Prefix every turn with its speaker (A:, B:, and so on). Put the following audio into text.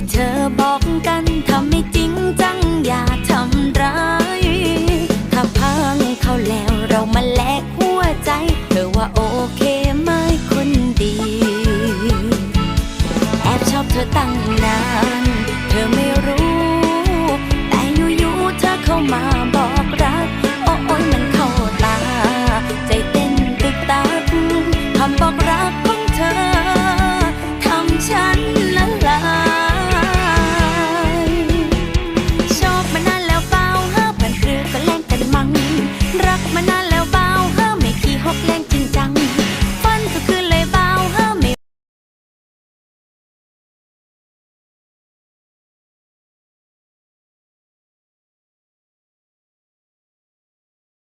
A: ที่เธอบอกกันทำไม่จริงจังอย่าทำร้ายถ้าพังเขาแล้วเรามาแลกหัวใจ เธอว่าโอเคไหมคนดี แอบชอบเธอตั้งนาน เธอไม่รู้ แต่ยู่ๆเธอเข้ามาบอกรัก โอ้ยมันเข้าตา ใจเต้นตึกตักคำบอกรัก รักมานานแล้วบ้า